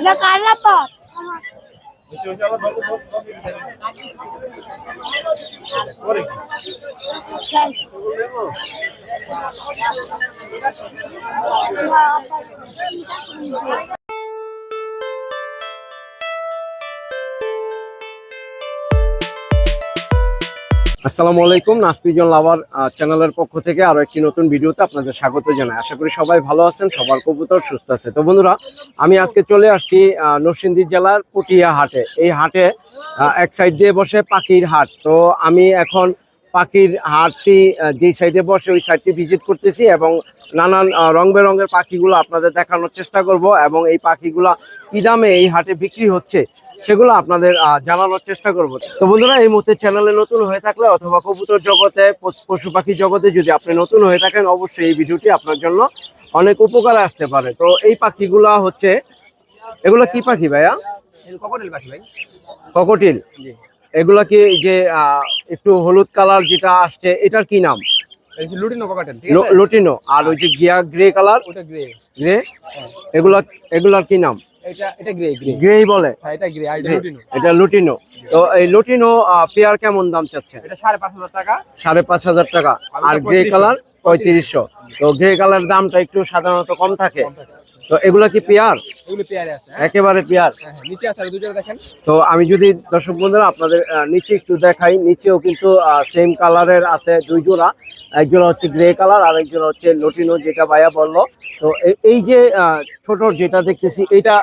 La Carla Pop. আসসালামু আলাইকুম নাসপিজন লাভার চ্যানেলের পক্ষ থেকে আরও একটি নতুন ভিডিওতে আপনাদের স্বাগত জানাই। আশা করি সবাই ভালো আছেন, সবার কবুতর সুস্থ আছে। তো বন্ধুরা, আমি আজকে চলে আসছি নরসিংদী জেলার পটিয়া হাটে। এই হাটে এক সাইড দিয়ে বসে পাখির হাট। তো আমি এখন পাখির হাটটি যেই সাইডে বসে ওই সাইডটি ভিজিট করতেছি এবং নানান রং বেরঙের পাখিগুলো আপনাদের দেখানোর চেষ্টা করব এবং এই পাখিগুলো কি দামে এই হাটে বিক্রি হচ্ছে সেগুলো আপনাদের জানানোর চেষ্টা করব। তো বন্ধুরা এই মুহূর্তে চ্যানেলে নতুন হয়ে থাকলে অথবা কবুতর জগতে পশু পাখি জগতে যদি আপনি নতুন হয়ে থাকেন অবশ্যই এই ভিডিওটি আপনার জন্য অনেক উপকারে আসতে পারে। তো এই পাখিগুলা হচ্ছে এগুলো কি পাখি ভাইয়া? ককটেল পাখি ভাই। ককটিল। এগুলা কি যে একটু হলুদ কালার যেটা আসছে এটার কি নাম? লুটিনো ককটেল আর ওই যে গিয়া গ্রে কালার ওটা গ্রে গ্রে এগুলা এগুলার কি নাম? এটা এটা গ্রে গ্রে গ্রেই বলে। হ্যাঁ এটা গ্রে এটা লুটিনো। এটা লুটিনো। তো এই লুটিনো পেয়ার কেমন দাম চাচ্ছে এটা টাকা। সাড়ে পাঁচ হাজার টাকা। আর গ্রে কালার পঁয়ত্রিশশো। তো গ্রে কালার দামটা একটু সাধারণত কম থাকে। তো এগুলা কি পেয়ার? হ্যাঁ। একেবারে পেয়ার। হ্যাঁ, হ্যাঁ, তো আমি যদি দর্শক বন্ধুরা আপনাদের নিচে একটু দেখাই নিচেও কিন্তু সেম কালারের আছে দুই জোড়া। এক জোড়া হচ্ছে গ্রে কালার আর এক জোড়া হচ্ছে লটিনো যেটা ভাইয়া বলল। তো এই যে ছোট যেটা দেখতেছি এটা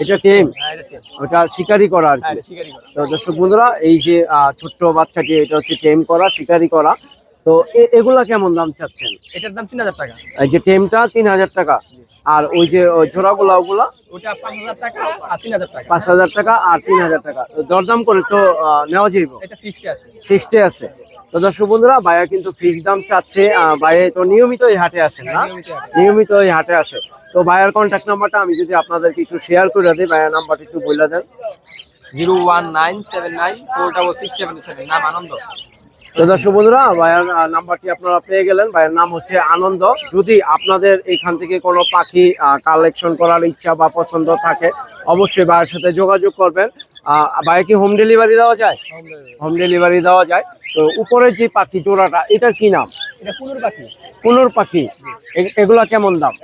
এটা টেম ওটা শিকারি করা আর কি। তো দর্শক বন্ধুরা এই যে ছোট্ট বাচ্চাটি এটা হচ্ছে টেম করা শিকারি করা। তো এগুলা কেমন দাম চাচ্ছেন? এটার দাম তিন হাজার টাকা। এই যে টেমটা তিন হাজার টাকা আর ওই যে ওই জোড়াগুলা ওগুলা? ওটা পাঁচ হাজার টাকা আর তিন হাজার টাকা। পাঁচ হাজার টাকা আর তিন হাজার টাকা। দরদাম করে তো নেওয়া যাইব? এটা ফিক্সড আছে। ফিক্সডে আছে। তো দর্শক বন্ধুরা ভাইয়া কিন্তু ফিক্স দাম চাচ্ছে ভাইয়া তো নিয়মিত এই হাটে আসেন না? নিয়মিত এই হাটে আসে। তো ভাইয়ার কন্ট্যাক্ট নাম্বারটা আমি যদি আপনাদেরকে একটু শেয়ার করে দিই ভাইয়ার নাম্বারটা একটু বলে দেন। Zero one nine seven nine four double six seven seven. নাম আনন্দ। তো দর্শক বন্ধুরা ভাইয়ার নাম্বারটি আপনারা পেয়ে গেলেন। ভাইয়ের নাম হচ্ছে আনন্দ। যদি আপনাদের এখান থেকে কোনো পাখি কালেকশন করার ইচ্ছা বা পছন্দ থাকে অবশ্যই ভাইয়ের সাথে যোগাযোগ করবেন। ভাইয়া কি হোম ডেলিভারি দেওয়া যায়? হোম ডেলিভারি দেওয়া যায়। তো উপরের যে পাখি জোড়াটা এটার কি নাম? কুনুর পাখি। এগুলা কেমন দাম?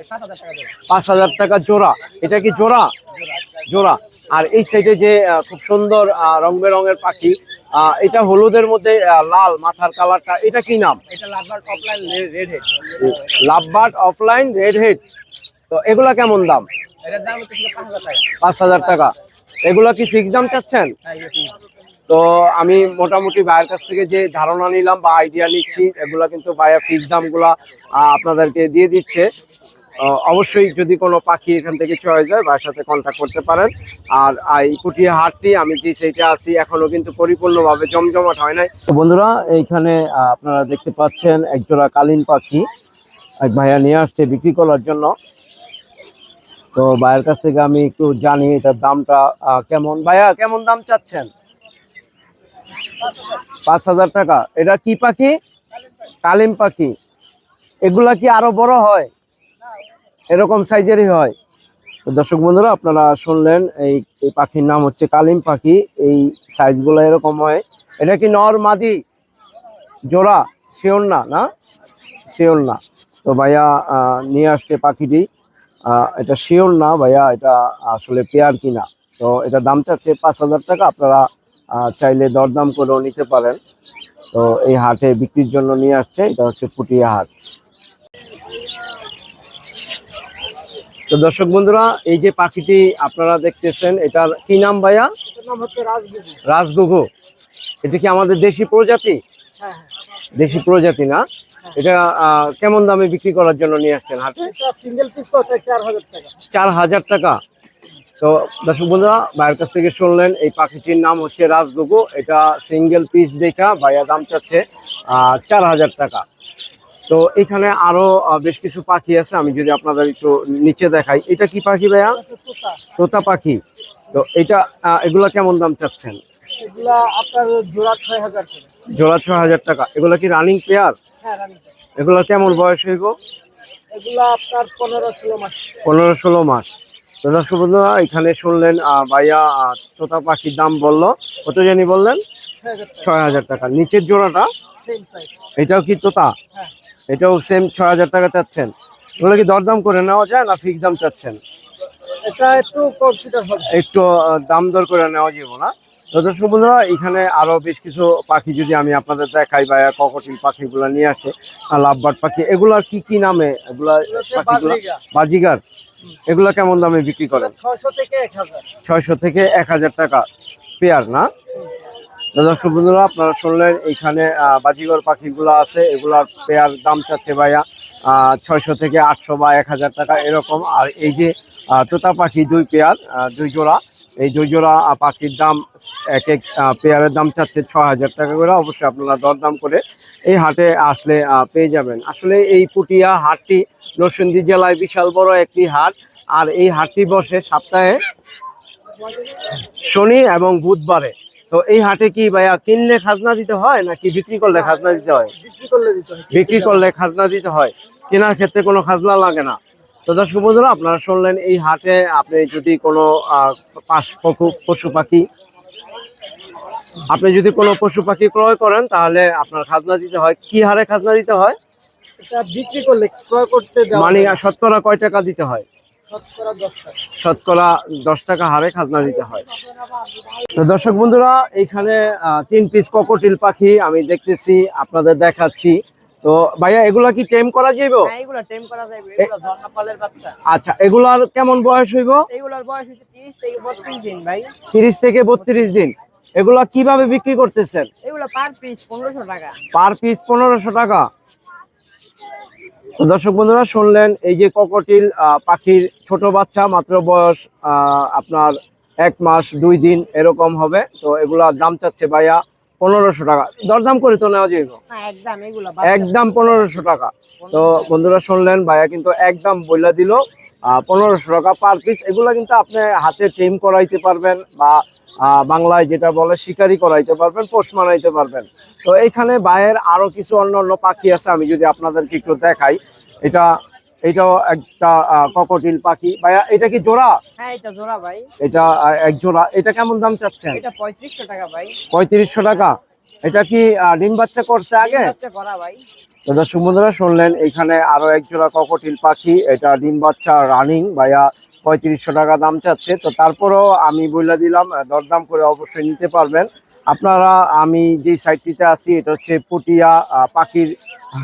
পাঁচ হাজার টাকা জোড়া। এটা কি জোড়া? জোড়া। আর এই সাইডে যে খুব সুন্দর রং বেরঙের পাখি এটা হলুদের মধ্যে লাল মাথার কালারটা। এটা কি নাম? লাভবার্ড অফলাইন রেড হেড তো এগুলা কেমন দাম? পাঁচ হাজার টাকা। এগুলা কি ফিক্স দাম চাচ্ছেন? হ্যাঁ তো আমি মোটামুটি ভাইয়ের কাছ থেকে যে ধারণা নিলাম বা আইডিয়া নিচ্ছি এগুলা কিন্তু ভাইয়া ফিক্স দামগুলা আপনাদেরকে দিয়ে দিচ্ছে। অবশ্যই যদি কোনো পাখি এখান থেকে চয়ে যায়, ভাইয়ের সাথে কন্ট্যাক্ট করতে পারেন। আর এই কুটিয়া হাটটি, আমি যে সেইটা আছি, এখনও কিন্তু পরিপূর্ণভাবে জমজমাট হয় নাই। তো বন্ধুরা, এইখানে আপনারা দেখতে পাচ্ছেন একজোড়া কালিন পাখি, এক ভাইয়া নিয়ে আসছে বিক্রি করার জন্য। তো ভাইয়ের কাছ থেকে আমি একটু জানি এটার দামটা কেমন। ভাইয়া, কেমন দাম চাচ্ছেন? পাঁচ হাজার টাকা। এটা কি পাখি? কালিম পাখি। এগুলা কি আরও বড় হয়? এরকম সাইজেরই হয়। তো দর্শক বন্ধুরা, আপনারা শুনলেন এই এই পাখির নাম হচ্ছে কালিম পাখি। এই সাইজগুলো এরকম হয়। এটা কি নর, মাদি, জোড়া? শিওর না না? শিওর না। তো ভাইয়া নিয়ে আসছে পাখিটি। এটা শিওর না ভাইয়া, এটা আসলে পেয়ার কিনা? তো এটা দাম চাচ্ছে পাঁচ হাজার টাকা। আপনারা চাইলে দরদাম করেও নিতে পারেন। তো এই হাটে বিক্রির জন্য নিয়ে আসছে, এটা হচ্ছে পুটিয়া হাট। তো দর্শক বন্ধুরা এই যে পাখিটি আপনারা দেখতেছেন এটার কি নাম ভাইয়া? রাজগুগু। এটা কি আমাদের দেশি প্রজাতি? হ্যাঁ দেশি প্রজাতি না? এটা কেমন দামে বিক্রি করার জন্য নিয়ে আসছেন হাটে? সিঙ্গেল পিস চার হাজার টাকা। তো দর্শক বন্ধুরা ভাইয়ের কাছ থেকে শুনলেন এই পাখিটির নাম হচ্ছে রাজগুগু। এটা সিঙ্গেল পিস দেখা ভাইয়া দাম চাচ্ছে চার হাজার টাকা। তো এখানে আরও বেশ কিছু পাখি আছে আমি যদি আপনাদের একটু নিচে দেখাই। এটা কি পাখি ভাইয়া? তোতা পাখি। তো এটা এগুলা কেমন দাম চাচ্ছেন? জোড়া ছয় হাজার টাকা। এগুলা কি রানিং পেয়ার হ্যাঁ এগুলা কেমন বয়স হইব? পনেরো ষোলো মাস। তো দর্শক বন্ধুরা এখানে শুনলেন ভাইয়া তোতা পাখির দাম বলল কত জানি বললেন? ছয় হাজার টাকা। ছয় হাজার টাকা। নিচের জোড়াটা? এটাও কি তোতা? হ্যাঁ। এটাও সেম ছ হাজার টাকা চাচ্ছেন। এগুলো কি দরদাম করে নেওয়া যায় না ফিক্স দাম চাচ্ছেন? এটা একটু কনসিডার হবে। একটু দাম দর করে নেওয়া যাবে না। দর্শক বন্ধুরা এখানে আরও বেশ কিছু পাখি যদি আমি আপনাদের দেখাই বা ককটিল পাখিগুলো নিয়ে আসে লাভবার্ড পাখি এগুলার কি কি নামে? এগুলা পাখিগুলা। বাজিগার। এগুলা কেমন দামে বিক্রি করেন? ছয়শো থেকে এক হাজার। ছয়শো থেকে এক হাজার টাকা। পেয়ার না? দর্শক বন্ধুরা, আপনারা শুনলেন, এখানে বাজিগর পাখিগুলো আছে, এগুলার পেয়ার দাম চাচ্ছে ভাইয়া ছয়শো থেকে আটশো বা এক হাজার টাকা এরকম। আর এই যে তোতা পাখি দুই পেয়ার দুই জোড়া, এই দুই জোড়া পাখির দাম এক এক পেয়ারের দাম চাচ্ছে ছ হাজার টাকা করে। অবশ্যই আপনারা দরদাম করে এই হাটে আসলে পেয়ে যাবেন। আসলে এই পুটিয়া হাটটি নরসিংদী জেলায় বিশাল বড় একটি হাট, আর এই হাটটি বসে সপ্তাহে শনি এবং বুধবারে। তো এই হাটে কি ভাইয়া কিনলে খাজনা দিতে হয় নাকি বিক্রি করলে খাজনা দিতে হয়? বিক্রি করলে খাজনা দিতে হয়। কেনার ক্ষেত্রে কোনো খাজনা লাগে না। তো দর্শক বন্ধুরা আপনারা শুনলেন এই হাটে আপনি যদি কোনো পশু পাখি আপনি যদি কোনো পশু পাখি ক্রয় করেন তাহলে আপনার খাজনা দিতে হয়। কি হারে খাজনা দিতে হয়? বিক্রি করলে ক্রয় করতে মানে শতকরা কয় টাকা দিতে হয়? শতকরা দশ টাকা। হারে খাজনা দিতে হয়। তো দর্শক বন্ধুরা এইখানে তিন পিস ককটিল পাখি আমি দেখতেছি আপনাদের দেখাচ্ছি। তো ভাইয়া এগুলা কি টেম করা যাইব? হ্যাঁ এগুলা টেম করা যাবে এগুলা ঝর্ণাপালের বাচ্চা। আচ্ছা এগুলার কেমন বয়স হইব? এগুলার বয়স হচ্ছে তিরিশ থেকে বত্রিশ দিন ভাই। তিরিশ থেকে বত্রিশ দিন। এগুলা কীভাবে বিক্রি করতেছেন? এগুলা পার পিস পনেরোশো টাকা। পার পিস পনেরোশো টাকা। তো দর্শক বন্ধুরা শুনলেন এই যে ককটিল পাখির ছোট বাচ্চা মাত্র বয়স আহ, আপনার এক মাস দুই দিন এরকম হবে। তো এগুলার দাম চাচ্ছে ভাইয়া পনেরোশো টাকা। দরদাম করে তো নেওয়া যাইব। হ্যাঁ একদম একদম পনেরোশো টাকা। তো বন্ধুরা শুনলেন ভাইয়া কিন্তু একদম বইলা দিল। পনেরোশো টাকা পার পিস এগুলা কিন্তু আপনি হাতে টেম করাইতে পারবেন বা বাংলায় যেটা বলে শিকারি করাইতে পারবেন পোষ মানাইতে পারবেন। তো এইখানে বাইরের আরও কিছু অন্য অন্য পাখি আছে আমি যদি আপনাদেরকে একটু দেখাই। এটা এটাও একটা ককটিল পাখি। ভাইয়া এটা কি জোড়া? হ্যাঁ এটা জোড়া ভাই। এটা এক জোড়া। এটা কেমন দাম চাচ্ছেন? এটা পঁয়ত্রিশশো টাকা ভাই। পঁয়ত্রিশশো টাকা। এটা কি ডিম বাচ্চা করছে আগে? দর্শক বন্ধুরা শুনলেন এখানে আরও এক জোড়া ককটিল পাখি এটা ডিম বাচ্চা রানিং ভাইয়া পঁয়ত্রিশশো টাকা দাম চাচ্ছে। তো তারপরেও আমি বলে দিলাম দরদাম করে অবশ্যই নিতে পারবেন। আপনারা আমি যে সাইটটিতে আছি এটা হচ্ছে পটিয়া পাখির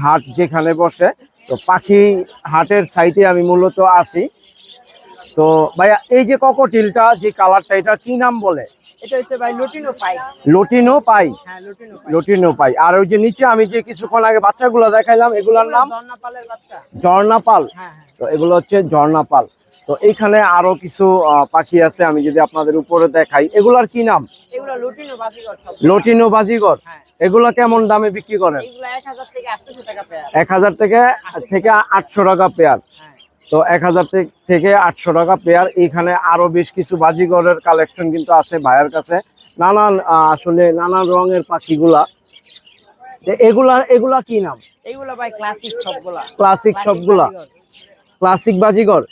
হাট যেখানে বসে। তো পাখি হাটের সাইটে আমি মূলত আছি। তো ভাইয়া এই যে ককটিলটা যে কালারটা এটা কি নাম বলে? এটা হচ্ছে ভাই লুটিনো পাই লটিনো পাই হ্যাঁ লুটিনো পাই লটিনো পাই আর ওই যে নিচে আমি যে কিছুক্ষণ আগে বাচ্চাগুলো দেখাইলাম এগুলোর নাম? ঝর্ণাপালের বাচ্চা। ঝর্ণাপাল। হ্যাঁ হ্যাঁ। তো এগুলো হচ্ছে ঝর্ণা পাল তো এইখানে আরও কিছু পাখি আছে আমি যদি আপনাদের উপরে দেখাই। এগুলার কি নাম? এগুলো লুটিনো বাজিগর হ্যাঁ। এগুলা কেমন দামে বিক্রি করেন? এগুলো এক হাজার থেকে থেকে থেকে আটশো টাকা পেয়ার তো এক হাজার থেকে আটশো টাকা পেয়ার। এইখানে আরও বেশ কিছু বাজিগরের কালেকশন কিন্তু আছে ভাইয়ের কাছে। নানান আসলে নানান রঙের পাখিগুলা। এগুলা এগুলা কি নাম? এইগুলো ভাই ক্লাসিক সবগুলা। ক্লাসিক সবগুলা। ক্লাসিক বাজিগর।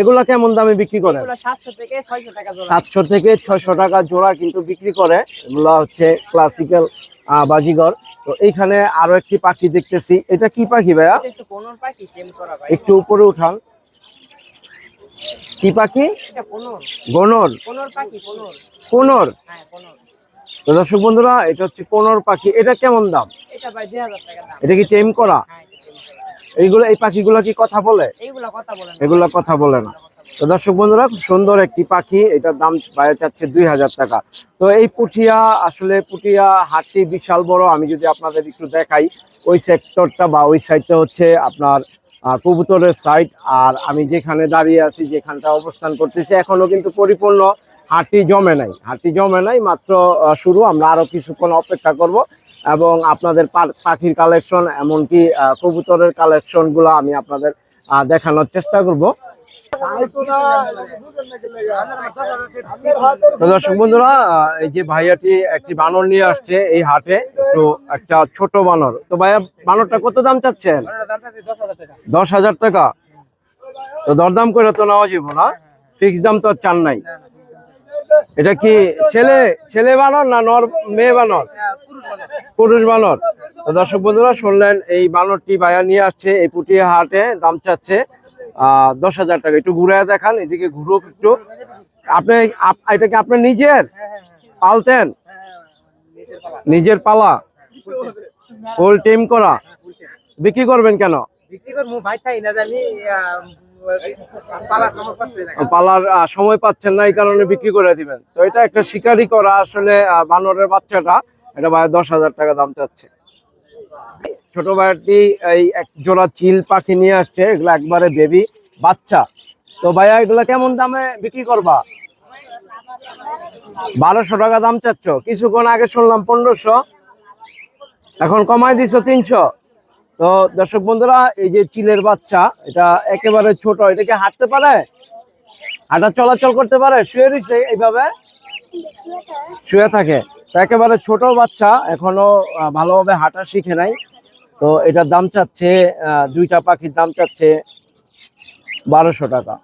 এগুলা কেমন দামে বিক্রি করে? সাতশো থেকে ছয়শো টাকা জোড়া। সাতশো থেকে ছয়শো টাকা জোড়া কিন্তু বিক্রি করে। এগুলা হচ্ছে ক্লাসিক্যাল বাজিগর। তো এইখানে আরও একটি পাখি দেখতেছি। এটা কি পাখি ভাইয়া? একটু উপরে উঠান। কি পাখি? গনর কোনোর। পাখি কোনোর? হ্যাঁ তো দর্শক বন্ধুরা এটা হচ্ছে কোনর পাখি। এটা কেমন দাম? এটা কি টেম করা? হ্যাঁ টেম করা। এইগুলো এই পাখিগুলো কি কথা বলে? এগুলো কথা বলে না। তো দর্শক বন্ধুরা খুব সুন্দর একটি পাখি। এটার দাম বাইরে চাচ্ছে দুই হাজার টাকা। তো এই পুঠিয়া আসলে পুঠিয়া হাটটি বিশাল বড়। আমি যদি আপনাদের একটু দেখাই ওই সেক্টরটা বা ওই সাইডটা হচ্ছে আপনার কবুতরের সাইড আর আমি যেখানে দাঁড়িয়ে আছি, যেখানটা অবস্থান করতেছি এখনও কিন্তু পরিপূর্ণ হাঁটি জমে নাই। হাঁটি জমে নাই, মাত্র শুরু, আমরা আরও কিছুক্ষণ অপেক্ষা করব। এবং আপনাদের পাখির কালেকশন এমনকি কবুতরের কালেকশনগুলো আমি আপনাদের দেখানোর চেষ্টা করব। দর্শক বন্ধুরা এই যে ভাইয়াটি একটি বানর নিয়ে আসছে এই হাটে তো একটা ছোট বানর। তো ভাইয়া, বানরটা কত দাম চাচ্ছেন? দশ হাজার টাকা। তো দরদাম করে তো নেওয়া যাব না ফিক্স দাম তো আর চান নাই। এটা কি ছেলে ছেলে বানর না নর, মেয়ে বানর? পুরুষ বানর। তো দর্শক বন্ধুরা, শুনলেন, এই বানরটি ভাইয়া নিয়ে আসছে, এই পুটিয়া হাটে দাম চাচ্ছে দশ হাজার টাকা। একটু ঘুরে দেখান এদিকে ঘুরো একটু। আপনি আপ- এটা কি আপনার নিজের? পালতেন? নিজের পালা? ফুল টিম করা? বিক্রি করবেন কেন? পালার সময় পাচ্ছেন না এই কারণে বিক্রি করে দিবেন। তো এটা একটা শিকারি করা আসলে বানরের বাচ্চাটা এটা ভাই দশ হাজার টাকা দাম চাচ্ছে। ছোট ভাইটি এই এক জোড়া চিল পাখি নিয়ে আসছে, এগুলো একবারে বেবি বাচ্চা। তো ভাইয়া, এগুলো কেমন দামে বিক্রি করবা? বারোশো টাকা দাম চাচ্ছ। কিছুক্ষণ আগে শুনলাম পনেরোশো, এখন কমাই দিছো তিনশো। তো দর্শক বন্ধুরা, এই যে চিলের বাচ্চা, এটা একেবারে ছোট, এটা কি হাঁটতে পারে? হাঁটা চলাচল করতে পারে? শুয়ে রয়েছে এইভাবে? শুয়ে থাকে। তো একেবারে ছোট বাচ্চা, এখনও ভালোভাবে হাঁটা শিখে নাই। তো এটার দাম চাচ্ছে দুইটা পাখির দাম চাচ্ছে বারোশো টাকা।